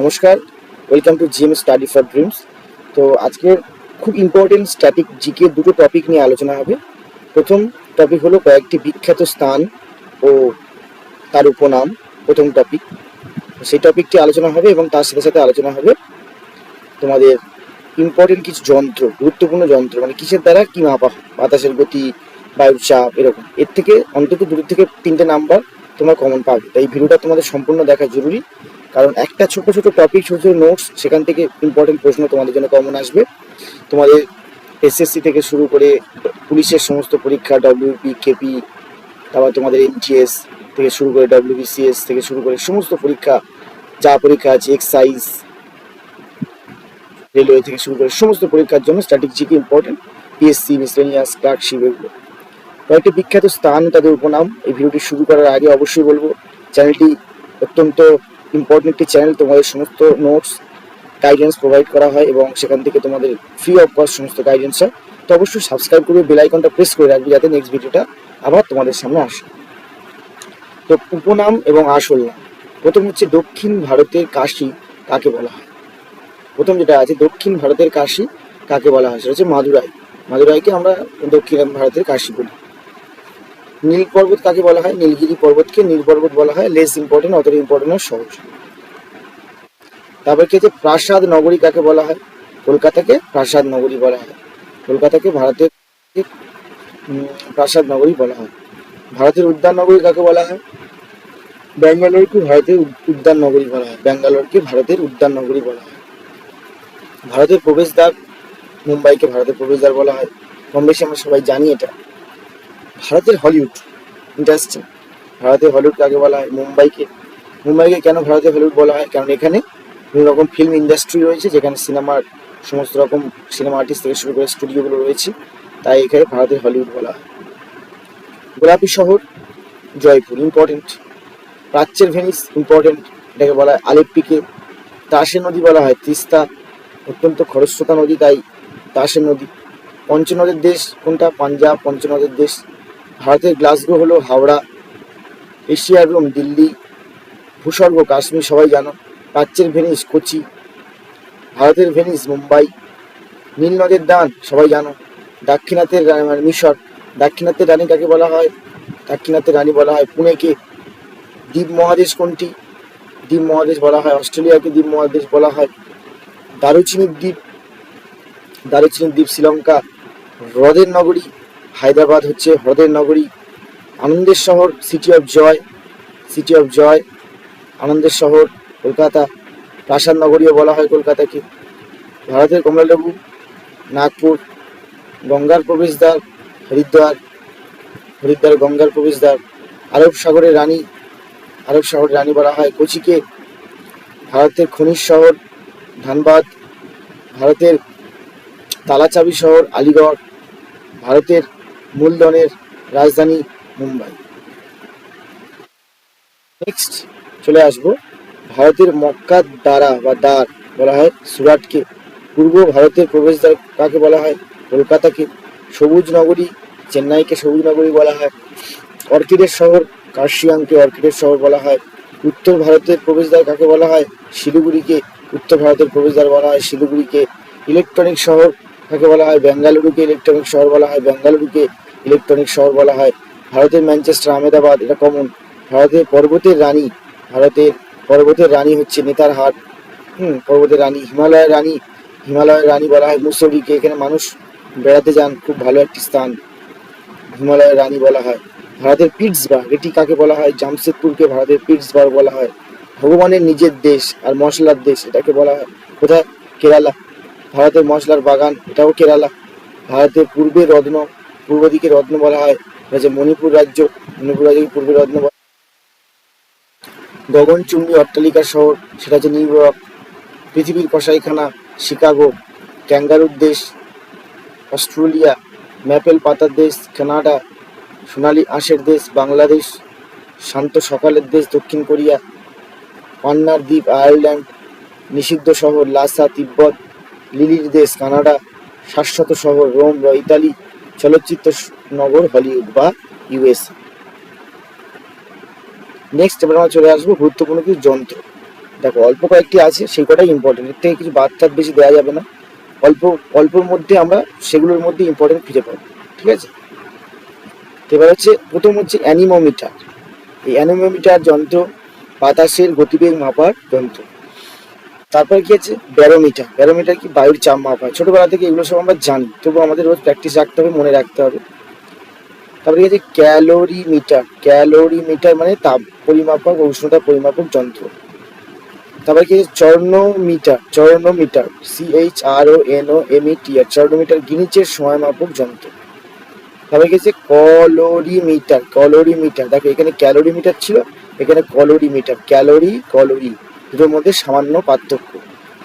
নমস্কার welcome to GM study for dreams তো আজকের খুব ইম্পর্টেন্ট স্ট্যাটিক জিকে দুটো টপিক নিয়ে আলোচনা হবে। প্রথম টপিক হলো কয়েকটি বিখ্যাত স্থান ও তার উপনাম, প্রথম টপিক সেই টপিকটি আলোচনা হবে এবং তার সাথে সাথে আলোচনা হবে তোমাদের ইম্পর্টেন্ট কিছু যন্ত্র, গুরুত্বপূর্ণ যন্ত্র মানে কিসের দ্বারা কি মাপা? বাতাসের গতি, বায়ুর চাপ, এরকম। এর থেকে অন্তত দুটো থেকে তিনটে নাম্বার তোমরা কমন পাবে। তাই ভিডিওটা তোমাদের সম্পূর্ণ দেখা জরুরি। কারণ একটা ছোট ছোট টপিক ছোট ছোট নোটস সেখান থেকে ইম্পর্টেন্ট প্রশ্ন তোমাদের জন্য কমন আসবে। তোমাদের এসএসসি থেকে শুরু করে পুলিশের সমস্ত পরীক্ষা ডব্লিউপি কেপি তারপর তোমাদের এনটিএস থেকে শুরু করে ডব্লিউবিসিএস থেকে শুরু করে সমস্ত পরীক্ষা, যা পরীক্ষা আছে এক্সাইজ রেলওয়ে থেকে শুরু করে সমস্ত পরীক্ষার জন্য strategic important PSC miscellaneous clerkship এগুলো। কয়েকটি বিখ্যাত স্থান তাদের উপনাম। এই ভিডিওটি শুরু করার আগে অবশ্যই বলব চ্যানেলটি অত্যন্ত ইম্পর্টেন্ট একটি চ্যানেল তোমাদের সমস্ত নোটস গাইডেন্স প্রোভাইড করা হয় এবং সেখান থেকে তোমাদের ফ্রি অফ কস্ট সমস্ত গাইডেন্স হয়। তো অবশ্যই সাবস্ক্রাইব করবে বেল আইকনটা প্রেস করে রাখবে যাতে নেক্সট ভিডিওটা আবার তোমাদের সামনে আসে। তো উপনাম এবং আসল নাম। প্রথম হচ্ছে দক্ষিণ ভারতের কাশী কাকে বলা হয়? প্রথম যেটা আছে, দক্ষিণ ভারতের কাশী কাকে বলা হয়? সেটা হচ্ছে মাদুরাই। মাদুরাইকে আমরা দক্ষিণ ভারতের কাশী বলি। নীল পর্বত কাকে বলা হয়? নীলগিরি পর্বতকে নীল পর্বত বলা হয়। লেস ইম্পর্টেন্ট অতটা ইম্পর্টেন্ট সহজ। তারপর কি হচ্ছে প্রাসাদ নগরী কাকে বলা হয়? কলকাতাকে প্রাসাদ নগরী বলা হয়। কলকাতাকে ভারতের প্রাসাদ নগরী বলা হয়। ভারতের উদ্যান নগরী কাকে বলা হয়? ব্যাঙ্গালোরকে ভারতের উদ- উদ্যান নগরী বলা হয়। ব্যাঙ্গালোরকে ভারতের উদ্যান নগরী বলা হয়। ভারতের প্রবেশদ্বার, মুম্বাইকে ভারতের প্রবেশদ্বার বলা হয়। কম বেশি আমরা সবাই জানি এটা। ভারতের হলিউড ইন্ডাস্ট্রি ভারতের হলিউড কাকে বলা হয় মুম্বাইকে। মুম্বাইকে কেন ভারতের হলিউড বলা হয়? কারণ এখানে বিভিন্ন রকম ফিল্ম ইন্ডাস্ট্রি রয়েছে, যেখানে সিনেমার সমস্ত রকম সিনেমা আর্টিস্ট থেকে শুরু করে স্টুডিওগুলো রয়েছে। তাই এখানে ভারতের হলিউড বলা হয়। গোলাপি শহর, জয়পুর ইম্পর্টেন্ট প্রাচ্যের ভেনিস ইম্পর্টেন্ট এটাকে বলা হয় আলেপ্পিকে। তাসের নদী বলা হয় তিস্তা। অত্যন্ত খরস্রোতা নদী, তাই তাসের নদী। পঞ্চনদের দেশ কোনটা? পাঞ্জাব, পঞ্চনদের দেশ। ভারতের গ্লাসগো হলো হাওড়া এশিয়ার রোম দিল্লি, ভূস্বর্গ, কাশ্মীর, সবাই জানো। প্রাচ্যের ভেনিস কোচি, ভারতের ভেনিস মুম্বাই, নীল নদের দান, সবাই জানো। দাক্ষিণাত্যের রা- মানে মিশর, দাক্ষিণাত্যের রানী কাকে বলা হয়? দাক্ষিণাত্যের রানী বলা হয় পুনেকে। দ্বীপ মহাদেশ কোনটি? দ্বীপ মহাদেশ বলা হয় অস্ট্রেলিয়াকে, দ্বীপ মহাদেশ বলা হয় দারুচিনির দ্বীপ। দারুচিনির দ্বীপ শ্রীলঙ্কা, হ্রদের নগরী। হায়দ্রাবাদ হচ্ছে হ্রদের নগরী, আনন্দের শহর city of joy city of joy আনন্দের শহর, কলকাতা, প্রাসাদ নগরীও বলা হয় কলকাতাকে। ভারতের কমলালেবু, নাগপুর, গঙ্গার প্রবেশদ্বার, হরিদ্বার হরিদ্বার, গঙ্গার প্রবেশদ্বার, আরব সাগরের রানী, আরব সাগরের রানী বলা হয়। কোচিকে ভারতের খনিজ শহর, ধানবাদ, ভারতের তালাচাবি শহর, আলিগড়, ভারতের মূলধনের রাজধানী মুম্বাই। নেক্সট চলে আসব ভারতের মক্কার দ্বারা বা দ্বার বলা হয় সুরাটকে। পূর্ব ভারতের প্রবেশদ্বার কাকে বলা হয়? কলকাতাকে। সবুজ নগরী, চেন্নাইকে সবুজ নগরী বলা হয়। অর্কিডের শহর, কার্শিয়াংকে অর্কিডের শহর বলা হয়। উত্তর ভারতের প্রবেশদ্বার কাকে বলা হয়? শিলিগুড়িকে। উত্তর ভারতের প্রবেশদ্বার বলা হয় শিলিগুড়িকে। ইলেকট্রনিক শহর কাকে বলা হয় বেঙ্গালুরুকে ইলেকট্রনিক শহর বলা হয়, বেঙ্গালুরুকে ইলেকট্রনিক শহর বলা হয়। ভারতের ম্যানচেস্টার, আহমেদাবাদ, এটা কমন ভারতের পর্বতের রানী, ভারতের পর্বতের রানী হচ্ছে নেতার হাট। হুম, পর্বতের রানী, হিমালয়ের রানী হিমালয়ের রানী বলা হয় মুসৌরিকে। এখানে মানুষ বেড়াতে যান, খুব ভালো একটি স্থান। হিমালয়ের রানী বলা হয়। ভারতের পিটসবার্গ, এটি কাকে বলা হয়? জামশেদপুরকে ভারতের পিটসবার্গ বলা হয়। ভগবানের নিজের দেশ আর মশলার দেশ, এটাকে বলা হয়। কোথায়? কেরালা। ভারতের মশলার বাগান, এটাও কেরালা। ভারতের পূর্বে রত্ন, পূর্ব দিকে রত্ন বলা হয়। এটা মণিপুর রাজ্য, মণিপুর রাজ্যকে পূর্বে রত্ন বলা গগনচুম্বী অট্টালিকা শহর, সেটা হচ্ছে নিউ ইয়র্ক পৃথিবীর কসাইখানা, শিকাগো, ক্যাঙ্গারুর দেশ, অস্ট্রেলিয়া, ম্যাপেল পাতার দেশ, কানাডা, সোনালী আঁশের দেশ, বাংলাদেশ, শান্ত সকালের দেশ, দক্ষিণ কোরিয়া, পান্নার দ্বীপ, আয়ারল্যান্ড, নিষিদ্ধ শহর, লাসা, তিব্বত লিলির দেশ, কানাডা, শাশ্বত শহর, রোম বা ইতালি, চলচ্চিত্র নগর, হলিউড বা ইউএস নেক্সট এবার আমরা চলে আসব গুরুত্বপূর্ণ কিছু যন্ত্র। দেখো, অল্প কয়েকটি আছে, সেই কটাই ইম্পর্টেন্ট এর থেকে কিছু বাদ বেশি দেওয়া যাবে না। অল্প, অল্পর মধ্যে আমরা সেগুলোর মধ্যে ইম্পর্টেন্ট খুঁজে পাবো, ঠিক আছে? এবার হচ্ছে, প্রথম হচ্ছে অ্যানিমোমিটার। এই অ্যানিমোমিটার যন্ত্র বাতাসের গতিবেগ মাপার যন্ত্র। তারপরে কি আছে? ব্যারোমিটার। ব্যারোমিটার কি? বায়ুর চাপ মাপ হয়। ছোটবেলা থেকে এগুলো সব আমরা জানি। তবু আমাদের রোজ প্র্যাকটিস রাখতে হবে, মনে রাখতে হবে। তারপরে কি আছে? ক্যালোরি মিটার ক্যালোরি মিটার মানে তাপ পরিমাপক, উষ্ণতা পরিমাপক যন্ত্র। তারপরে কি আছে? Chronometer chronometer C H R O N O M E T R chronometer গিনিচের সময় মাপক যন্ত্র। তারপরে কি আছে? কলোরিমিটার। কলোরিমিটার। দেখো এখানে ক্যালোরিমিটার ছিল, এখানে কলোরিমিটার। ক্যালোরি, কলোরি। দুটোর মধ্যে সামান্য পার্থক্য।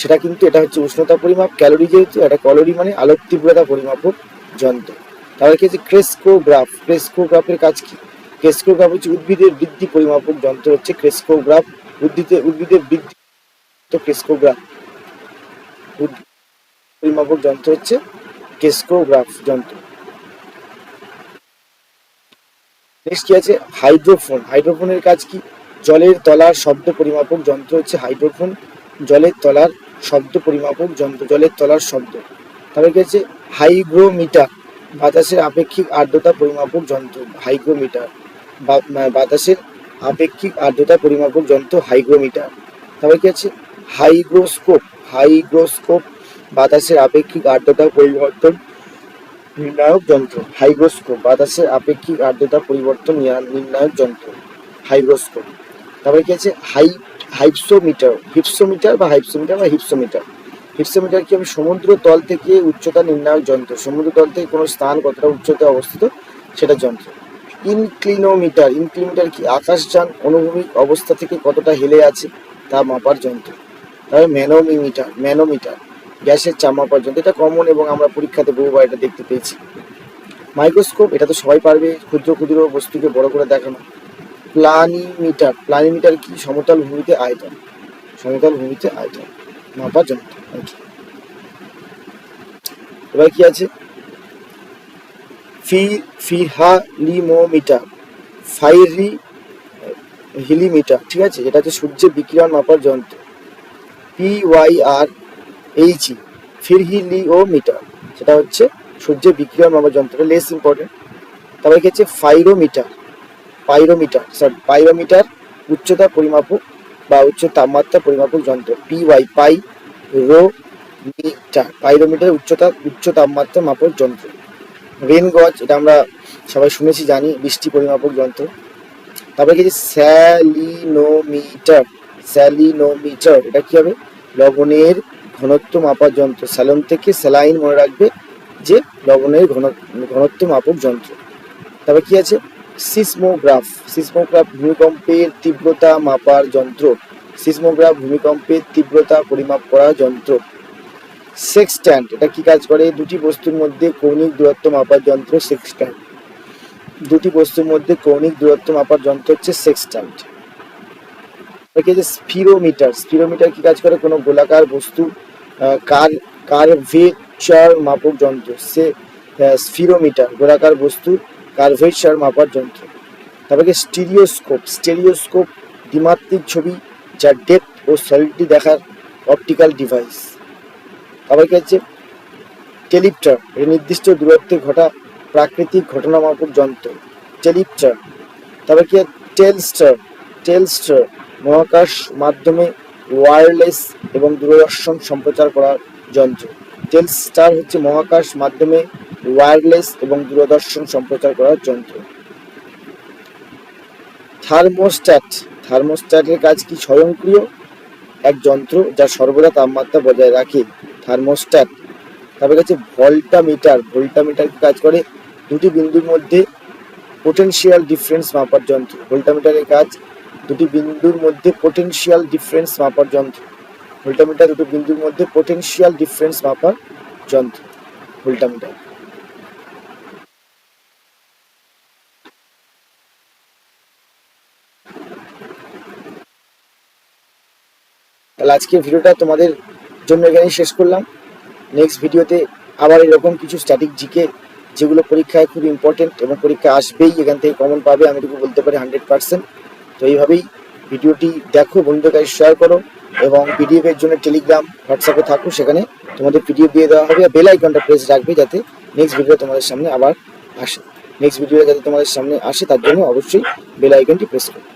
সেটা কিন্তু এটা হচ্ছে উষ্ণতা পরিমাপ ক্যালোরি যেহেতু, এটা কলোরি মানে আলোক তীব্রতা পরিমাপক যন্ত্র। তারপরে কি আছে ক্রেস্কোগ্রাফ ক্রেস্কোগ্রাফের কাজ কি? ক্রেস্কোগ্রাফ হচ্ছে উদ্ভিদের বৃদ্ধি পরিমাপক যন্ত্র হচ্ছে ক্রেস্কোগ্রাফ উদ্ভিদে, উদ্ভিদের বৃদ্ধি তো ক্রেস্কোগ্রাফ পরিমাপক যন্ত্র হচ্ছে ক্রেস্কোগ্রাফ যন্ত্র। নেক্সট কি আছে? হাইড্রোফোন হাইড্রোফোনের কাজ কি? জলের তলার শব্দ পরিমাপক যন্ত্র হচ্ছে হাইড্রোফোন। জলের তলার শব্দ পরিমাপক যন্ত্র, জলের তলার শব্দ। তারপরে আছে হাইগ্রোমিটার, বাতাসের আপেক্ষিক আর্দ্রতা পরিমাপক যন্ত্র, হাইগ্রোমিটার। বাতাসের আপেক্ষিক আর্দ্রতা পরিমাপক যন্ত্র, হাইগ্রোমিটার। তারপরে কি আছে হাইগ্রোস্কোপ হাইগ্রোস্কোপ, বাতাসের আপেক্ষিক আর্দ্রতা পরিবর্তন নির্ণায়ক যন্ত্র, হাইগ্রোস্কোপ, বাতাসের আপেক্ষিক আর্দ্রতা পরিবর্তন নির্ণায়ক যন্ত্র, হাইগ্রোস্কোপ। তারপরে কি আছে? হাই হাইপসোমিটার। হিপসোমিটার বা হাইপসোমিটার বা হিপসোমিটার। হিপসোমিটার কি হবে সমুদ্র তল থেকে উচ্চতা নির্ণায়ক যন্ত্র? সমুদ্র তল থেকে কোনো স্থান কতটা উচ্চতায় অবস্থিত? সেটা যন্ত্র। ইনক্লিনোমিটার। ইনক্লিনোমিটার কি আকাশযান অনুভূমিক অবস্থা থেকে কতটা হেলে আছে তা মাপার যন্ত্র। তারপরে ম্যানোমিমিটার, ম্যানোমিটার। গ্যাসের চাপ মাপার যন্ত্র। এটা কমন এবং আমরা পরীক্ষাতে বহুবার এটা দেখতে পেয়েছি। মাইক্রোস্কোপ, এটা তো সবাই পারবে। ক্ষুদ্র ক্ষুদ্র বস্তুকে বড় করে দেখানো। প্লানিমিটার প্লানিমিটার কি? সমতল ভূমিতে আয়তন। সমতল ভূমিতে আয়তন। মাপার যন্ত্র এবার কি আছে? ফি ফিহালিমোমিটার ফাইরি হিলিমিটার ঠিক আছে? এটা হচ্ছে সূর্যের বিকিরণ মাপার যন্ত্র। P Y R H E, pyrheliometer. সেটা হচ্ছে সূর্যের বিকিরণ মাপার যন্ত্রটা লেস ইম্পর্টেন্ট তারপরে কি হচ্ছে ফাইরোমিটার। পাইরোমিটার সরি পাইরোমিটার উচ্চতা পরিমাপক বা উচ্চ তাপমাত্রা পরিমাপক যন্ত্র P Y pi, ro, meter pyrometer উচ্চতা, উচ্চ তাপমাত্রা মাপক যন্ত্র। রেন গজ এটা আমরা সবাই শুনেছি, জানি, বৃষ্টি পরিমাপক যন্ত্র। তারপরে কি স্যালিনোমিটার স্যালিনোমিটার, এটা কি হবে? লবণের ঘনত্ব মাপার যন্ত্র। স্যালন থেকে স্যালাইন মনে রাখবে যে লবণের ঘন, ঘনত্ব মাপক যন্ত্র। তারপরে কি আছে? সিসমোগ্রাফ সিসমোগ্রাফ ভূমিকম্পের তীব্রতা মাপার যন্ত্র, সিসমোগ্রাফ ভূমিকম্পের তীব্রতা পরিমাপ করার যন্ত্র। সেক্সট্যান্ট, এটা কি কাজ করে? দুটি বস্তুর মধ্যে কৌণিক দূরত্ব মাপার যন্ত্র সেক্সট্যান্ট। দুটি বস্তুর মধ্যে কৌণিক দূরত্ব মাপার যন্ত্র হচ্ছে সেক্সট্যান্ট। কি আছে স্পিরোমিটার? স্পিরোমিটার কি কাজ করে? কোনো গোলাকার বস্তু কার কার্ভেচার মাপক যন্ত্র। সে স্ফিরোমিটার গোলাকার বস্তু কার্ভেচার মাপার যন্ত্র। তারপরে স্টিরিওস্কোপ? স্টেরিওস্কোপ দ্বিমাত্রিক ছবি যার ডেপথ ও সলিডিটি দেখার অপটিক্যাল ডিভাইস তারপরে কি হচ্ছে টেলিপ্টার এর নির্দিষ্ট দূরত্বে ঘটা প্রাকৃতিক ঘটনা মাপক যন্ত্র। টেলিপ্টার তারপরে কি টেলস্টার টেলস্টার, মহাকাশ মাধ্যমে ওয়্যারলেস এবং দূরদর্শন সম্প্রচার করার যন্ত্র। টেলস্টার হচ্ছে মহাকাশ মাধ্যমে ওয়্যারলেস এবং দূরদর্শন সম্প্রচার করার যন্ত্র। থার্মোস্ট্যাট। থার্মোস্ট্যাটের কাজ কি স্বয়ংক্রিয়? এক যন্ত্র যা সর্বদা তাপমাত্রা বজায় রাখে। থার্মোস্ট্যাট। তারপরে কাছে ভোল্টামিটার। ভোল্টামিটার কাজ করে? দুটি বিন্দুর মধ্যে পোটেনশিয়াল ডিফারেন্স মাপার যন্ত্র। ভোল্টামিটারের কাজ দুটি বিন্দুর মধ্যে পোটেনশিয়াল ডিফারেন্স মাপার যন্ত্র। ভোল্টামিটার দুটো বিন্দুর মধ্যে পোটেনশিয়াল ডিফারেন্স মাপার যন্ত্র ভোল্টামিটার তাহলে আজকে ভিডিওটা তোমাদের জন্য এখানেই শেষ করলাম। নেক্সট ভিডিওতে আবার এরকম কিছু স্ট্যাটিক জিকে যেগুলো পরীক্ষায় খুব ইম্পর্টেন্ট এবং পরীক্ষা আসবেই, এখান থেকে কমন পাবে, আমি এটুকু বলতে পারি হান্ড্রেড পার্সেন্ট তো এইভাবেই ভিডিওটি দেখো, বন্ধুদের কাছে শেয়ার করো। এবং পিডিএফ এর জন্য টেলিগ্রাম হোয়াটসঅ্যাপে থাকো সেখানে তোমাদের পিডিএফ দিয়ে দেওয়া হবে, আর বেল আইকনটা প্রেস রাখবে যাতে নেক্সট ভিডিও তোমাদের সামনে আবার আসে। নেক্সট ভিডিও যাতে তোমাদের সামনে আসে, তার জন্য অবশ্যই বেল আইকনটি প্রেস করো